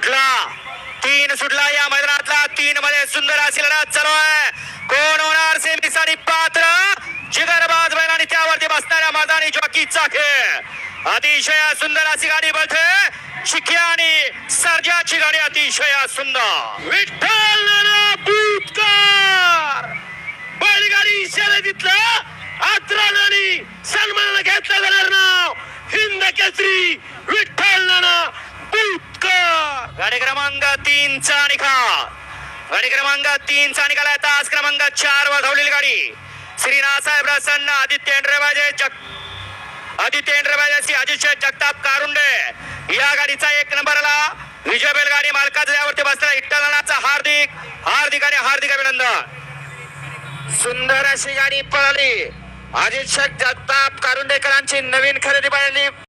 सुटला. तीन सुटला या मैदानातला. तीन मध्ये सुंदर अशी लढत चालू आहे. कोण होणार? सेमीसाठी पात्र जिगरबाज बैल आणि त्यावरती बसणाऱ्या मैदानी जॉकीचा खेळ. अतिशय सुंदर अशी गाडी बळते शिक्या आणि सर्जाची गाडी अतिशय सुंदर. विठ्ठल बुटकर बैलगाडी शर्यतीतलं अत्रा आणि सन्मानानं घेतलं जाणार नाव. हिंद केसरी विठ्ठल गाडी क्रमांक तीनचा निकाल गाडी क्रमांक तीनचा निकाल आहे तास क्रमांक चार वर धावलेली गाडी. श्रीनाथ प्रसन्न आदित्य एंड्रेबाजे जग आदित्य एंड्रेबाजे अजित जगताप कारुंडे. या गाडीचा एक नंबरला विजय बैलगाडी मालकाचा यावरती बसलेला इट्टलनाचा हार्दिक हार्दिक आणि हार्दिक अभिनंदन. सुंदर अशी गाडी पळाली. अजित शेख जगताप कारुंडेकरांची नवीन खरेदी पळाली.